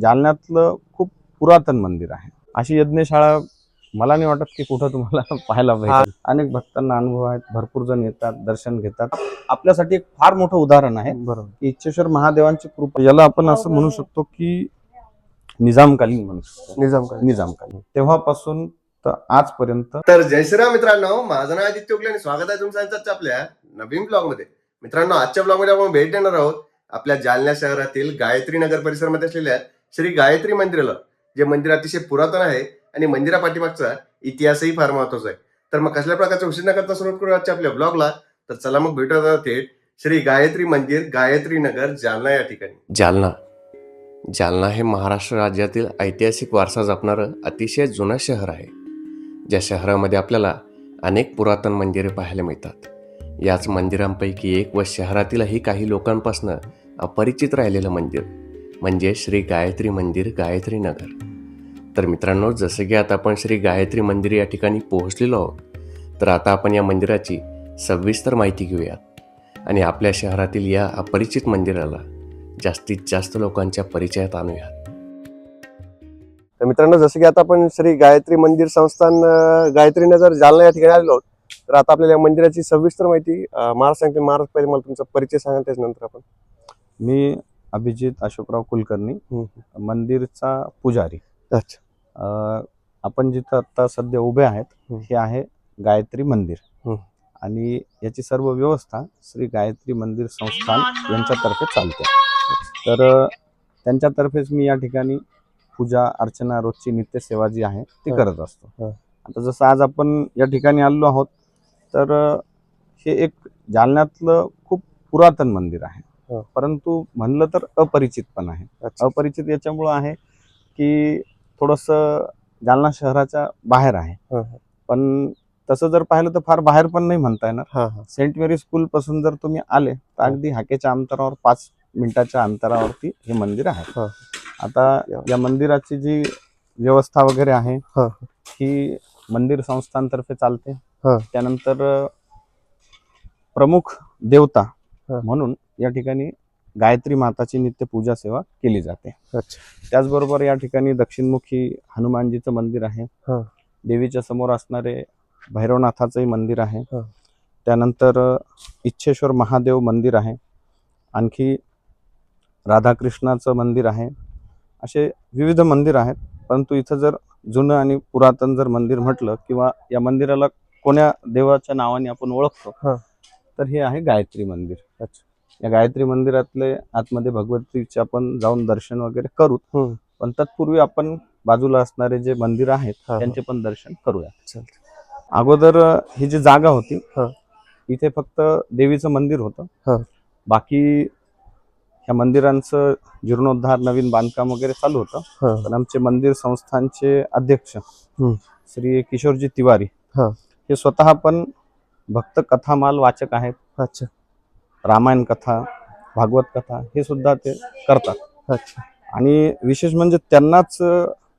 जालन्यातलं खूप पुरातन मंदिर आहे. अशी यज्ञशाळा मला नाही वाटत की कुठं तुम्हाला पाहायला पाहिजे अनेक भक्तांना अनुभव आहेत भरपूर जण येतात दर्शन घेतात. आपल्यासाठी एक फार मोठं उदाहरण आहे बरोबर. इच्छेश्वर महादेवांची कृपा. याला आपण असं म्हणू शकतो की निजामकालीन म्हणू शकतो. निजाम काय निजामकालीन. तेव्हापासून तर आजपर्यंत. तर जय श्रीराम मित्रांनो माझं नाव आदित्य उगले आणि स्वागत आहे तुमचं आजच्या आपल्या नवीन ब्लॉगमध्ये मित्रांनो आजच्या ब्लॉगमध्ये आपण भेट देणार आहोत आपल्या जालना शहरातील गायत्री नगर परिसरामध्ये असलेल्या श्री गायत्री मंदिराला जे मंदिर अतिशय पुरातन आहे आणि मंदिरा पाठीमागचा इतिहासही फार महत्त्वाचा आहे. तर मग कसल्या प्रकारचा उशीर न करता सुरुवात करू आजच्या आपल्या ब्लॉगला तर चला मग भेटूया थेट श्री गायत्री मंदिर गायत्री नगर जालना या ठिकाणी. जालना. जालना हे महाराष्ट्र राज्यातील ऐतिहासिक वारसा जपणारं अतिशय जुनं शहर आहे ज्या शहरामध्ये आपल्याला अनेक पुरातन मंदिरे पाहायला मिळतात. याच मंदिरांपैकी एक व शहरातीलही काही लोकांपासनं अपरिचित राहिलेलं मंदिर म्हणजे श्री गायत्री मंदिर गायत्री नगर. तर मित्रांनो जसं की आता आपण श्री गायत्री मंदिर या ठिकाणी पोहोचलेलो आहोत तर आता आपण या मंदिराची सविस्तर माहिती घेऊयात आणि आपल्या शहरातील या अपरिचित मंदिराला जास्तीत जास्त लोकांच्या परिचयात आणूयात तर मित्रांनो जसं की आता आपण श्री गायत्री मंदिर संस्थान गायत्री नगर जालना या ठिकाणी आलेलो आहोत तर आता आपल्याला या मंदिराची सविस्तर माहिती महाराज सांगते महाराज पहिले मला तुमचा परिचय सांगा त्याच्यानंतर आपण. मी अभिजित अशोकराव कुलकर्णी मंदिरचा पुजारी अच्छा अ, आपण जिथं आता सध्या उभे आहेत हम्म. हे आहे गायत्री मंदिर हम्म. आणि याची सर्व व्यवस्था श्री गायत्री मंदिर संस्थान यांच्यातर्फे चालते तर अ, त्यांच्यातर्फेच मी या ठिकाणी पूजा अर्चना रोजची नित्यसेवा जी आहे ती हा. करत असतो हा. आता जसं आज आपण या ठिकाणी आलेलो आहोत तर अ, हे एक जालन्यातलं खूप पुरातन मंदिर आहे. परंतु म्हणलं तर अपरिचित पण आहे अपरिचित याच्यामुळं आहे की थोडंसं जालना शहराच्या बाहेर आहे. पण तसं जर पाहिलं तर फार बाहेर पण नाही म्हणता येणार सेंट मेरी स्कूल पासून जर तुम्ही आले तर अगदी हाकेच्या अंतरावर पाच मिनिटाच्या अंतरावरती हे मंदिर आहे. आता या मंदिराची जी व्यवस्था वगैरे आहे हा. मंदिर संस्थांतर्फे चालते. त्यानंतर प्रमुख देवता. म्हणून या ठिकाणी गायत्री माताची नित्य पूजा सेवा केली जाते. अच्छा. त्याचबरोबर या ठिकाणी दक्षिणमुखी हनुमानजीचं मंदिर आहे. हा. देवीच्या समोर असणारे भैरवनाथाचंही मंदिर आहे. हा. त्यानंतर इच्छेश्वर महादेव मंदिर आहे. आणखी राधाकृष्णाचं मंदिर आहे. असे विविध मंदिर आहेत. परंतु इथं जर जुनं आणि पुरातन जर मंदिर म्हटलं किंवा या मंदिराला कोण्या देवाच्या नावाने आपण ओळखतो हा. तर हे आहे गायत्री मंदिर. अच्छा. या गायत्री मंदिरातले आतमध्ये भगवतीचे आपण जाऊन दर्शन वगैरे करू. पण तत्पूर्वी आपण बाजूला असणारे जे मंदिर आहेत. त्यांचे पण दर्शन करूया. अगोदर ही जी जागा होती. इथे फक्त देवीचं मंदिर. होतं बाकी ह्या मंदिरांचं जीर्णोद्धार नवीन बांधकाम वगैरे चालू होतं पण आमचे मंदिर संस्थानचे अध्यक्ष. श्री किशोरजी तिवारी हा. हे स्वतः पण भक्त कथामाल वाचक आहेत अच्छा रामायण कथा भागवत कथा हे सुद्धा ते करतात. अच्छा. आणि विशेष म्हणजे त्यांनाच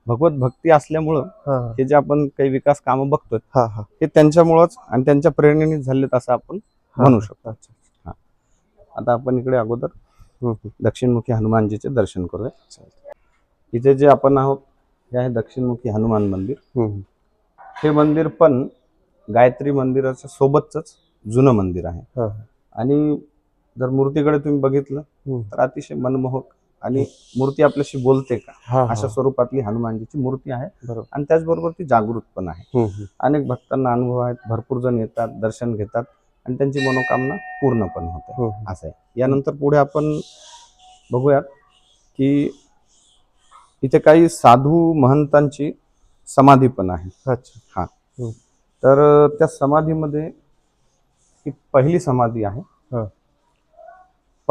भगवत भक्ती असल्यामुळं हा. जे आपण काही विकास कामं बघतोय हा त्यांच्यामुळंच आणि त्यांच्या प्रेरणेनेच झालेत असं आपण. म्हणू शकतो. अच्छा आता आपण इकडे अगोदर. दक्षिणमुखी हनुमानजीचे दर्शन करूया. इथे जे आपण आहोत हे आहे दक्षिणमुखी हनुमान मंदिर. हे मंदिर पण गायत्री मंदिराच्या सोबतच जुनं मंदिर आहे. आणि जर मूर्तीकडे तुम्ही बघितलं. तर अतिशय मनमोहक आणि मूर्ती आपल्याशी बोलते का? हा अशा हा स्वरूपातली हनुमानजीची मूर्ती आहे. बरोबर. आणि त्याचबरोबर ती जागृत पण आहे. अनेक भक्तांना अनुभव आहेत भरपूर जण येतात दर्शन घेतात आणि त्यांची मनोकामना पूर्ण पण होते. हम्म. असं आहे. यानंतर पुढे आपण बघूयात की इथे काही साधू महंतांची समाधी पण आहे. अच्छा. तर अ, त्या समाधीमध्ये ही पहिली समाधी आहे. हा.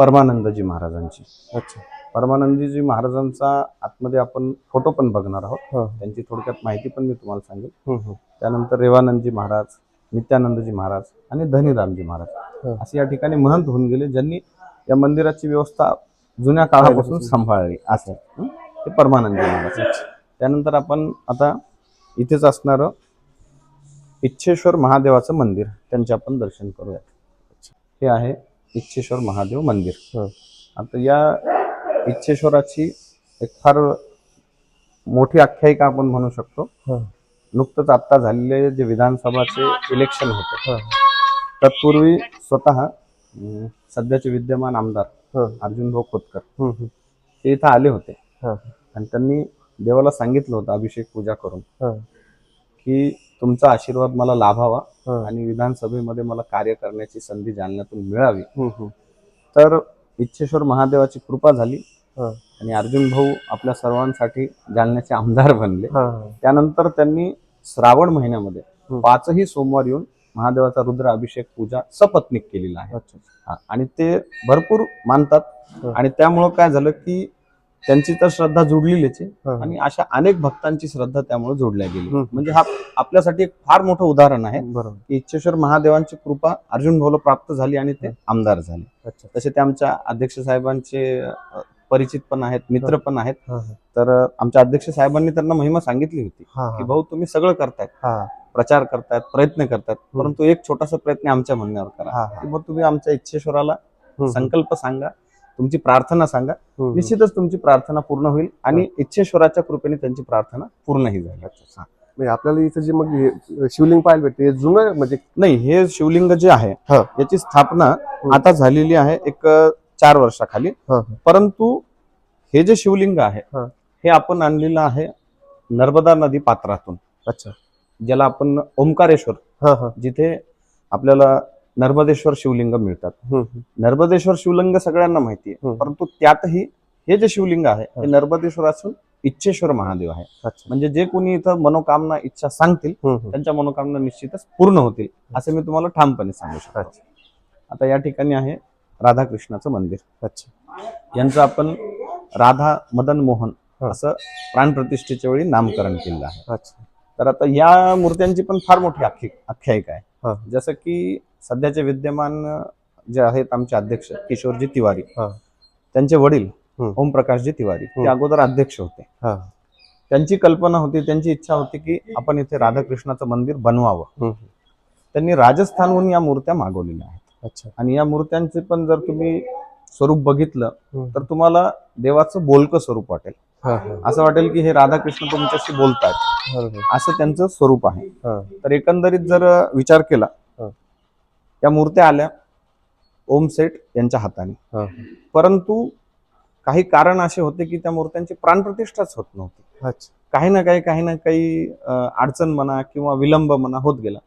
परमानंदजी महाराजांची. अच्छा. परमानंदजी महाराजांचा आतमध्ये आपण फोटो पण बघणार आहोत. हा. त्यांची थोडक्यात माहिती पण मी तुम्हाला सांगेल. हम्म, हम्म. त्यानंतर रेवानंदजी महाराज नित्यानंदजी महाराज आणि धनीरामजी महाराज हा. असे या ठिकाणी महंत होऊन गेले ज्यांनी या मंदिराची व्यवस्था जुन्या काळापासून. सांभाळली. असं. हं? ते परमानंदी महाराज. त्यानंतर आपण आता इथेच असणारं इच्छेश्वर महादेवाचं मंदिर त्यांचे आपण दर्शन करूया हे आहे इच्छेश्वर महादेव मंदिर हा. आता या इच्छेश्वराची एक फार मोठी आख्यायिका आपण म्हणू शकतो हा. नुकतंच आता झालेले जे विधानसभाचे इलेक्शन होते हा. तत्पूर्वी स्वतः सध्याचे विद्यमान आमदार हा. अर्जुन भाऊ खोतकर. ते इथं आले होते हा. आणि त्यांनी देवाला सांगितलं होतं अभिषेक पूजा करून. की तुमचा आशीर्वाद मला लाभावा. आणि विधानसभेमध्ये मला कार्य करण्याची संधी जालन्यातून मिळावी. तर इच्छेश्वर महादेवाची कृपा झाली हा. आणि अर्जुन भाऊ आपल्या सर्वांसाठी जालन्याचे आमदार बनले. त्यानंतर त्यांनी श्रावण महिन्यामध्ये. पाचही सोमवार येऊन महादेवाचा रुद्र अभिषेक पूजा सपत्निक केलेला आहे आणि ते भरपूर मानतात. आणि त्यामुळं काय झालं की त्यांची तर श्रद्धा जुडलेलीच आहे. आणि अशा अनेक भक्तांची श्रद्धा त्यामुळे जोडल्या गेली. म्हणजे हा आपल्यासाठी एक फार मोठं उदाहरण आहे. की इच्छेश्वर महादेवांची कृपा अर्जुन भाऊला प्राप्त झाली आणि ते आमदार झाले. तसे ते आमच्या अध्यक्ष साहेबांचे परिचित पण आहेत मित्र पण आहेत. तर आमच्या अध्यक्ष साहेबांनी त्यांना महिमा सांगितली होती. की. भाऊ तुम्ही सगळं करतायत. प्रचार करतायत प्रयत्न करतायत. परंतु एक छोटासा प्रयत्न आमच्या म्हणण्यावर करा. तुम्ही आमच्या इच्छेश्वराला संकल्प सांगा. तुमची प्रार्थना सांगा. निश्चितच तुमची प्रार्थना पूर्ण होईल आणि इच्छेश्वराच्या कृपेने त्यांची प्रार्थना पूर्णही झाली. म्हणजे आपल्याला इथं जे मग शिवलिंग पाहायला भेटते हे जुनं म्हणजे नाही हे शिवलिंग जे आहे. याची स्थापना आता झालेली आहे एक चार वर्षाखाली. परंतु हे जे शिवलिंग आहे हा. आपण आणलेलं आहे नर्मदा नदी पात्रातून अच्छा ज्याला आपण ओंकारेश्वर जिथे आपल्याला नर्मदेश्वर शिवलिंग मिळतात. नर्मदेश्वर शिवलिंग सगळ्यांना माहिती आहे. परंतु त्यातही हे जे शिवलिंग आहे हा. नर्मदेश्वर असून इच्छेश्वर महादेव आहे अच्छा म्हणजे जे कोणी इथं मनोकामना इच्छा सांगतील. त्यांच्या मनोकामना निश्चितच पूर्ण होतील असं मी तुम्हाला ठामपणे सांगू शकतो आता या ठिकाणी आहे राधाकृष्णाचं मंदिर अच्छा यांचं आपण राधा मदन मोहन. असं प्राणप्रतिष्ठेच्या वेळी नामकरण केलेलं आहे अच्छा तर आता या मूर्त्यांची पण फार मोठी आख्या आख्यायिका. आहे जसं की सध्याचे विद्यमान जे आहेत आमचे अध्यक्ष किशोरजी तिवारी. त्यांचे वडील. ओमप्रकाशजी तिवारी ते. अगोदर अध्यक्ष होते हा त्यांची कल्पना होती त्यांची इच्छा होती की आपण इथे राधाकृष्णाचं मंदिर बनवावं. त्यांनी राजस्थानहून या मूर्त्या मागवलेल्या आहेत अच्छा आणि या मूर्त्यांचे पण जर तुम्ही स्वरूप बघितलं. तर तुम्हाला देवाचं बोलकं स्वरूप वाटेल असं वाटेल की हे राधाकृष्ण तुमच्याशी बोलतात असं त्यांचं स्वरूप आहे तर एकंदरीत जर विचार केला. या मूर्त्या आल्या ओम सेठ यांच्या हाताने परंतु काही कारण असे होते की त्या मूर्त्यांची प्राणप्रतिष्ठाच होत नव्हती काही ना काही काही ना काही अडचण म्हणा किंवा विलंब म्हणा होत गेला.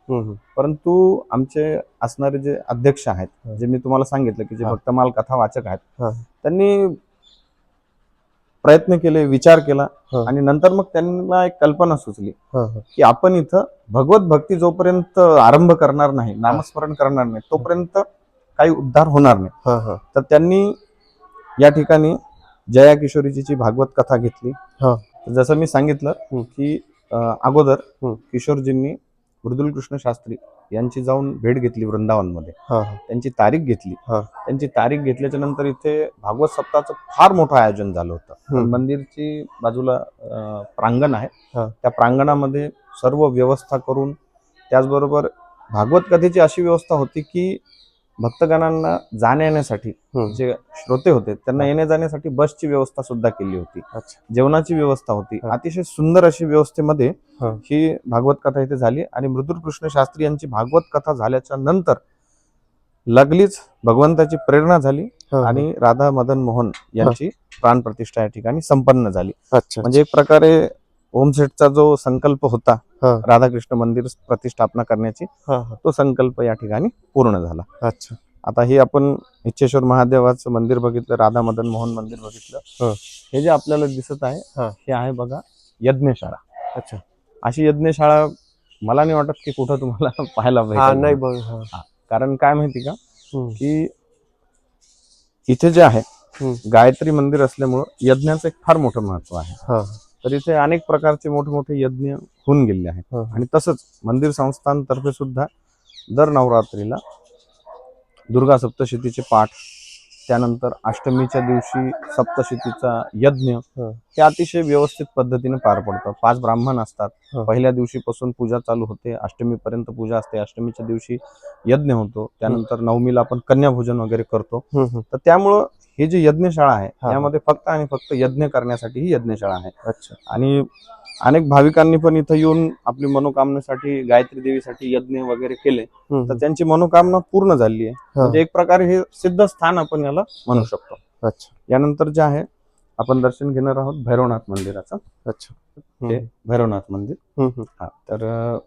परंतु आमचे असणारे जे अध्यक्ष आहेत. जे मी तुम्हाला सांगितलं की जे. भक्तमाल कथा वाचक आहेत. त्यांनी प्रयत्न केले विचार केला. आणि नंतर मग त्यांना एक कल्पना सुचली की आपण इथं भगवत भक्ती जोपर्यंत आरंभ करणार नाही नामस्मरण करणार नाही तोपर्यंत काही उद्धार होणार नाही तर त्यांनी या ठिकाणी जया किशोरीची भागवत कथा घेतली हा. जसं मी सांगितलं. की अगोदर. किशोरजींनी मृदुल कृष्ण शास्त्री यांची जाऊन भेट घेतली वृंदावनमध्ये त्यांची तारीख घेतली हा. त्यांची तारीख घेतल्याच्या नंतर इथे भागवत सप्ताहाचं फार मोठं आयोजन झालं होतं. मंदिरची बाजूला प्रांगण आहे. त्या प्रांगणामध्ये सर्व व्यवस्था करून त्याचबरोबर भागवत कथेची अशी व्यवस्था होती की भक्तगणांना जाण्या येण्यासाठी. जे श्रोते होते त्यांना. येण्या जाण्यासाठी बसची व्यवस्था सुद्धा केली होती जेवणाची व्यवस्था होती. अतिशय सुंदर अशी व्यवस्थेमध्ये हा. भागवत कथा इथे झाली आणि मृदुल कृष्ण शास्त्री यांची भागवत कथा झाल्याच्यानंतर लागलीच भगवंताची प्रेरणा झाली. आणि राधा मदन मोहन यांची प्राणप्रतिष्ठा या ठिकाणी संपन्न झाली म्हणजे एक प्रकारे ओमसेटचा जो संकल्प होता हा. राधाकृष्ण मंदिर प्रतिष्ठापना करण्याची हा हा. तो संकल्प या ठिकाणी पूर्ण झाला. अच्छा. आता हे आपण इच्छेश्वर महादेवाचं मंदिर बघितलं राधा मदन मोहन मंदिर बघितलं. हा. हे जे आपल्याला दिसत आहे हा. हे आहे बघा यज्ञशाळा. अच्छा. अशी यज्ञशाळा मला नाही वाटत की कुठं तुम्हाला पाहायला हा भेटेल नाही बघ हा. कारण काय माहिती का? हम्म. की इथे जे आहे हम्म. गायत्री मंदिर असल्यामुळं यज्ञाचं एक फार मोठं महत्त्व आहे. हा. तर इथे अनेक प्रकारचे मोठे मोठे यज्ञ होऊन गेले आहेत. आणि तसंच मंदिर संस्थांतर्फे सुद्धा दर नवरात्रीला दुर्गा सप्तशतीचे पाठ त्यानंतर अष्टमीच्या दिवशी सप्तशतीचा यज्ञ हं. हे अतिशय व्यवस्थित पद्धतीने पार पडतं पाच ब्राह्मण असतात हं. पहिल्या दिवशीपासून पूजा चालू होते अष्टमीपर्यंत पूजा असते अष्टमीच्या दिवशी यज्ञ होतो त्यानंतर नवमीला आपण कन्याभोजन वगैरे करतो. तर त्यामुळं ही जी यज्ञशाळा आहे हा. यामध्ये फक्त आणि फक्त यज्ञ करण्यासाठी ही यज्ञशाळा आहे अच्छा आणि अनेक भाविकांनी पण इथं येऊन आपली मनोकामनेसाठी गायत्री देवीसाठी यज्ञ वगैरे केले. तर त्यांची मनोकामना पूर्ण झाली आहे. म्हणजे एक प्रकारे हे सिद्ध स्थान आपण याला म्हणू शकतो. अच्छा यानंतर जे आहे आपण दर्शन घेणार आहोत भैरवनाथ मंदिराचं. अच्छा. हे भैरवनाथ मंदिर. हा तर अं,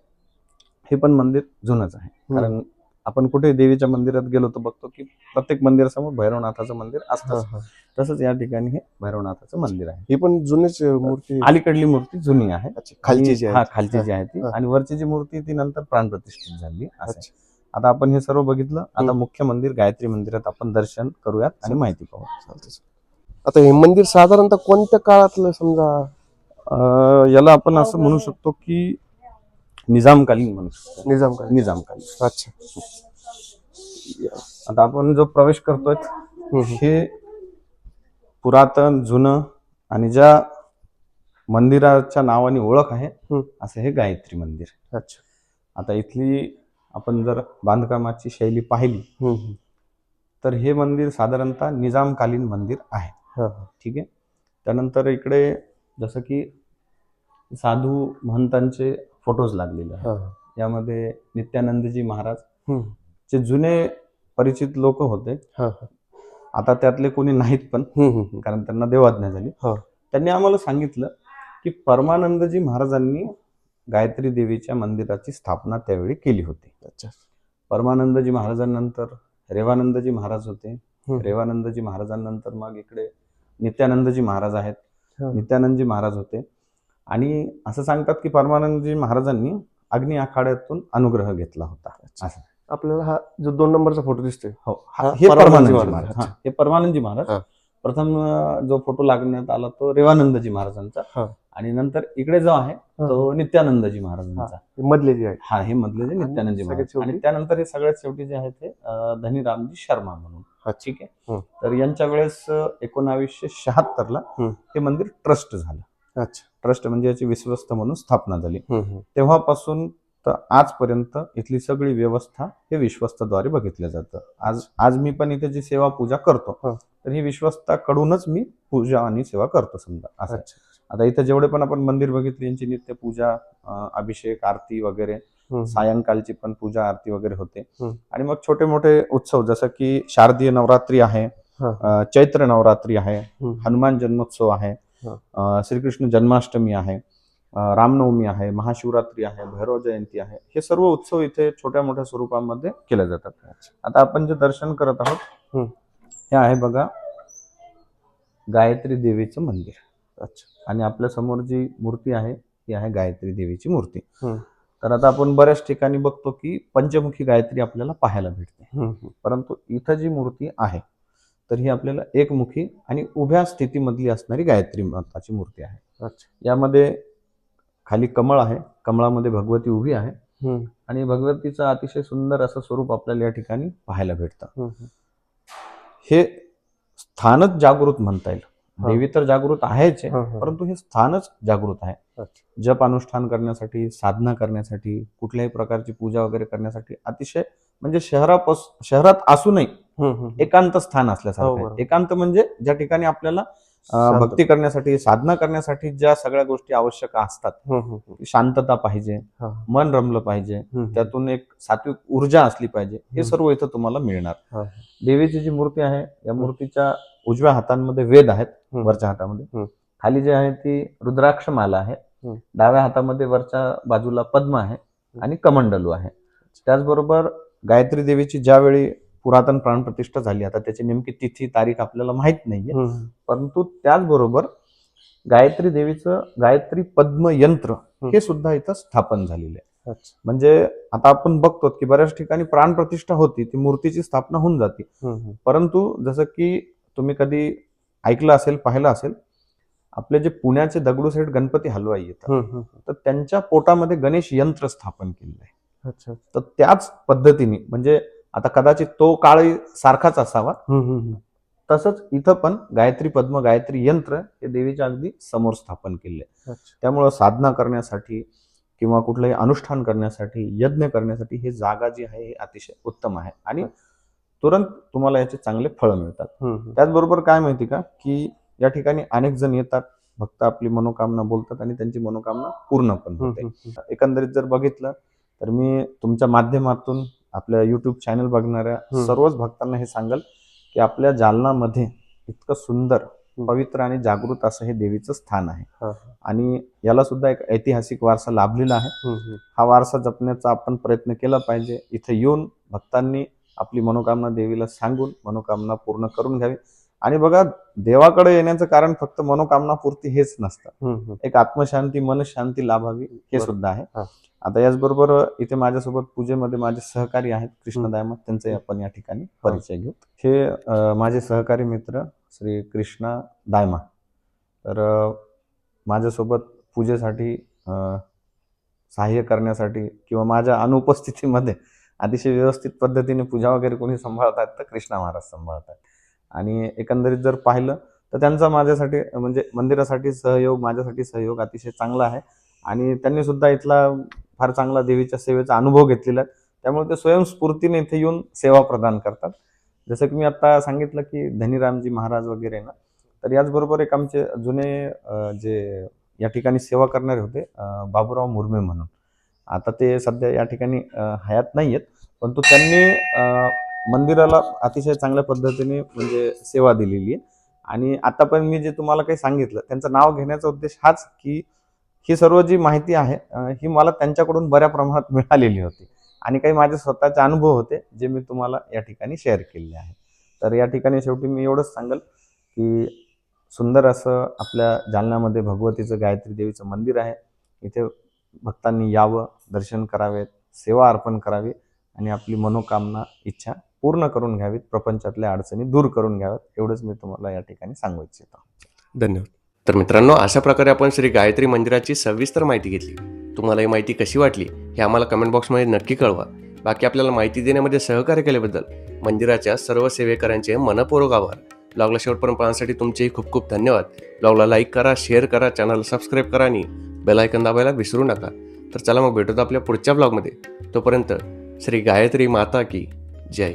हे पण मंदिर जुनच आहे. कारण आपण कुठे देवीच्या मंदिरात गेलो तर बघतो की प्रत्येक मंदिरासमोर भैरवनाथाचं मंदिर असतं. तसंच या ठिकाणी हे भैरवनाथाचं मंदिर आहे. ही पण जुनीच मूर्ती? अलीकडली मूर्ती जुनी आहे. अच्छा खालची जी आहे. हा खालची जी आहे ती. हा. आणि वरची जी मूर्ती ती नंतर प्राणप्रतिष्ठित झाली. असं आहे. अच्छा. आता आपण हे सर्व बघितलं. आता. मुख्य मंदिर गायत्री मंदिरात आपण दर्शन करूयात आणि माहिती पाहू. आता हे मंदिर साधारणतः कोणत्या काळातलं समजा? अं, याला आपण असं म्हणू शकतो की निजामकालीन म्हणू शकतो निजाम निजामकालीन अच्छा आता आपण जो प्रवेश करतोय हम्म, हम्म. हे पुरातन जुनं आणि ज्या मंदिराच्या नावाने ओळख आहे हम्म. असं हे गायत्री मंदिर अच्छा आता इथली आपण जर बांधकामाची शैली पाहिली हम्म, हम्म. तर हे मंदिर साधारणतः निजामकालीन मंदिर आहे हा, हा. ठीक आहे त्यानंतर इकडे जसं की साधू महंतांचे फोटोज लागलेले आहेत. यामध्ये नित्यानंदजी महाराज. जे जुने परिचित लोक होते. आता त्यातले कोणी नाहीत पण. कारण त्यांना देवाज्ञा झाली हा. त्यांनी आम्हाला सांगितलं की परमानंदजी महाराजांनी गायत्री देवीच्या मंदिराची स्थापना त्यावेळी केली होती अच्छा परमानंदजी महाराजांनंतर रेवानंदजी महाराज होते. रेवानंदजी महाराजांनंतर मग इकडे नित्यानंदजी महाराज आहेत. नित्यानंदजी महाराज होते आणि असं सांगतात की परमानंदजी महाराजांनी अग्नी आखाड्यातून अनुग्रह घेतला होता असं आपल्याला हा जो दोन नंबरचा फोटो दिसतोय हो हा, हा- परमानंदजी महाराज. हा. हे परमानंदजी महाराज हा. प्रथम अं, जो फोटो लागण्यात आला तो रेवानंदजी महाराजांचा. आणि नंतर इकडे जो आहे तो नित्यानंदजी महाराजांचा मधले जे आहे हा हे मधले जे आणि नित्यानंदजी सगळ्यात महाराज शेवटी? आणि त्यानंतर हे सगळ्यात शेवटी जे आहे ते अं, धनीरामजी शर्मा म्हणून. ठीक आहे. तर यांच्या वेळेस एकोणावीसशे शहात्तर ला हम्म. हे मंदिर ट्रस्ट झालं अच्छा ट्रस्ट म्हणजे याची विश्वस्त म्हणून स्थापना झाली. तेव्हापासून तर आजपर्यंत इथली सगळी व्यवस्था हे विश्वस्ताद्वारे बघितलं जातं आज आज मी पण इथे जी सेवा पूजा करतो. तर ही विश्वस्ताकडूनच मी पूजा आणि सेवा करतो समजा असं आता इथे जेवढे पण आपण मंदिर बघितले यांची नित्य पूजा अभिषेक आरती वगैरे. सायंकाळची पण पूजा आरती वगैरे होते. आणि मग छोटे मोठे उत्सव जसं की शारदीय नवरात्री आहे चैत्र नवरात्री आहे. हनुमान जन्मोत्सव आहे श्रीकृष्ण जन्माष्टमी आहे रामनवमी आहे महाशिवरात्री आहे भैरव जयंती आहे हे सर्व उत्सव इथे छोट्या मोठ्या स्वरूपामध्ये केले जातात आता आपण जे दर्शन करत आहोत. हे आहे बघा गायत्री देवीचं मंदिर अच्छा आणि आपल्यासमोर जी मूर्ती आहे ती आहे गायत्री देवीची मूर्ती. तर आता आपण बऱ्याच ठिकाणी बघतो की पंचमुखी गायत्री आपल्याला पाहायला भेटते. परंतु इथं जी मूर्ती आहे तर ही आपल्याला एकमुखी आणि उभ्या स्थितीमधली असणारी गायत्री माताची मूर्ती आहे अच्छा यामध्ये खाली कमळ आहे कमळामध्ये भगवती उभी आहे आणि भगवतीचं अतिशय सुंदर असं स्वरूप आपल्याला या ठिकाणी पाहायला भेटतं. हे स्थानच जागृत म्हणता येईल. देवी तर जागृत आहेच आहे. परंतु हे स्थानच जागृत आहे. जप अनुष्ठान करण्यासाठी साधना करण्यासाठी कुठल्याही प्रकारची पूजा वगैरे करण्यासाठी अतिशय म्हणजे शहरापासून शहरात असूनही. एकांत स्थान हो, असल्यासारखं. बरोबर. एकांत म्हणजे ज्या ठिकाणी आपल्याला. भक्ती करण्यासाठी साधना करण्यासाठी ज्या सगळ्या गोष्टी आवश्यक असतात. शांतता पाहिजे हा. मन रमलं पाहिजे. त्यातून एक सात्विक ऊर्जा असली पाहिजे हे. सर्व इथं तुम्हाला मिळणार हा. देवीची जी मूर्ती आहे या मूर्तीच्या उजव्या हातांमध्ये वेद आहेत. वरच्या हातामध्ये. खाली जे आहे ती रुद्राक्ष माला आहे. डाव्या हातामध्ये वरच्या बाजूला पद्म आहे आणि कमंडलू आहे त्याचबरोबर गायत्री देवीची ज्यावेळी पुरातन प्राणप्रतिष्ठा झाली. आता त्याची नेमकी तिथी तारीख आपल्याला माहीत नाहीये. परंतु त्याचबरोबर गायत्री देवीचं गायत्री पद्म यंत्र हे सुद्धा इथं स्थापन झालेलं आहे. म्हणजे आता आपण बघतो की बऱ्याच ठिकाणी प्राणप्रतिष्ठा होती ती मूर्तीची स्थापना होऊन जाते. परंतु जसं की तुम्ही कधी ऐकलं असेल पाहिलं असेल आपले जे पुण्याचे दगडूशेठ गणपती हलवाई येतात. तर त्यांच्या पोटामध्ये गणेश यंत्र स्थापन केलेलं आहे. अच्छा. तर त्याच पद्धतीने म्हणजे आता कदाचित तो काळही सारखाच असावा. तसंच इथं पण गायत्री पद्म गायत्री यंत्र हे देवीच्या अगदी समोर स्थापन केले. त्यामुळं साधना करण्यासाठी किंवा कुठलंही अनुष्ठान करण्यासाठी यज्ञ करण्यासाठी ही जागा जी आहे ही अतिशय उत्तम आहे आणि तुरंत तुम्हाला याचे चांगले फळ मिळतात. त्याचबरोबर काय माहिती का की या ठिकाणी अनेक जण येतात भक्त आपली मनोकामना बोलतात आणि त्यांची मनोकामना पूर्ण पण होते. एकंदरीत जर बघितलं तर मी तुमच्या माध्यमातून आपल्या युट्यूब चॅनल बघणाऱ्या. सर्वच भक्तांना हे सांगल की आपल्या जालनामध्ये इतकं सुंदर पवित्र आणि जागृत असं हे देवीचं स्थान आहे आणि याला सुद्धा एक ऐतिहासिक वारसा लाभलेला आहे. हा वारसा जपण्याचा आपण प्रयत्न केला पाहिजे इथे येऊन भक्तांनी आपली मनोकामना देवीला सांगून मनोकामना पूर्ण करून घ्यावी आणि बघा देवाकडे येण्याचं कारण फक्त मनोकामना पूर्ती हेच नसतं. एक आत्मशांती मनशांती लाभावी हे. सुद्धा आहे. आता याचबरोबर इथे माझ्यासोबत पूजेमध्ये माझे सहकारी आहेत कृष्ण दायमत त्यांचाही आपण या ठिकाणी परिचय घेऊ. हे माझे सहकारी मित्र श्री कृष्णा दायमा. तर माझ्यासोबत पूजेसाठी सहाय्य करण्यासाठी किंवा माझ्या अनुपस्थितीमध्ये अतिशय व्यवस्थित पद्धतीने पूजा वगैरे कोणी सांभाळतात तर कृष्णा महाराज सांभाळतात आणि एकंदरीत जर पाहिलं तर त्यांचा माझ्यासाठी म्हणजे मंदिरासाठी सहयोग माझ्यासाठी सहयोग अतिशय चांगला आहे. आणि त्यांनी सुद्धा इथला फार चांगला देवीच्या सेवेचा अनुभव घेतलेला आहे. त्यामुळे ते स्वयंस्फूर्तीने इथे येऊन सेवा प्रदान करतात. जसं की मी आता सांगितलं की धनीरामजी महाराज वगैरे आहे ना तर याचबरोबर एक आमचे जुने जे या ठिकाणी सेवा करणारे होते बाबूराव मुर्मे म्हणून. आता ते सध्या या ठिकाणी हयात नाही आहेत परंतु त्यांनी मंदिराला अतिशय चांगल्या पद्धतीने म्हणजे सेवा दिलेली आहे. आणि आता पण मी जे तुम्हाला काही सांगितलं त्यांचं नाव घेण्याचा उद्देश हाच की ही सर्व जी माहिती आहे ही मला त्यांच्याकडून बऱ्या प्रमाणात मिळालेली होती. आणि काही माझे स्वतःचे अनुभव होते जे मी तुम्हाला या ठिकाणी शेअर केलेले आहे. तर या ठिकाणी शेवटी मी एवढंच सांगेल की सुंदर असं आपल्या जालन्यामध्ये भगवतीचं गायत्री देवीचं मंदिर आहे. इथे भक्तांनी यावं दर्शन करावेत सेवा अर्पण करावी आणि आपली मनोकामना इच्छा पूर्ण करून घ्यावीत प्रपंचातल्या अडचणी दूर करून घ्याव्यात एवढंच मी तुम्हाला या ठिकाणी सांगू इच्छितो. धन्यवाद. तर मित्रांनो अशा प्रकारे आपण श्री गायत्री मंदिराची सविस्तर माहिती घेतली. तुम्हाला ही माहिती कशी वाटली हे आम्हाला कमेंट बॉक्समध्ये नक्की कळवा. बाकी आपल्याला माहिती देण्यामध्ये सहकार्य केल्याबद्दल मंदिराच्या सर्व सेवेकरांचे मनपूर्वक आभार. ब्लॉगला शेवटपर्यंत पाहण्यासाठी तुमचेही खूप खूप धन्यवाद. ब्लॉगला लाईक करा शेअर करा चॅनलला सबस्क्राईब करा आणि बेलायकन दाबायला विसरू नका. तर चला मग भेटूत आपल्या पुढच्या ब्लॉगमध्ये. तोपर्यंत श्री गायत्री माता की जय.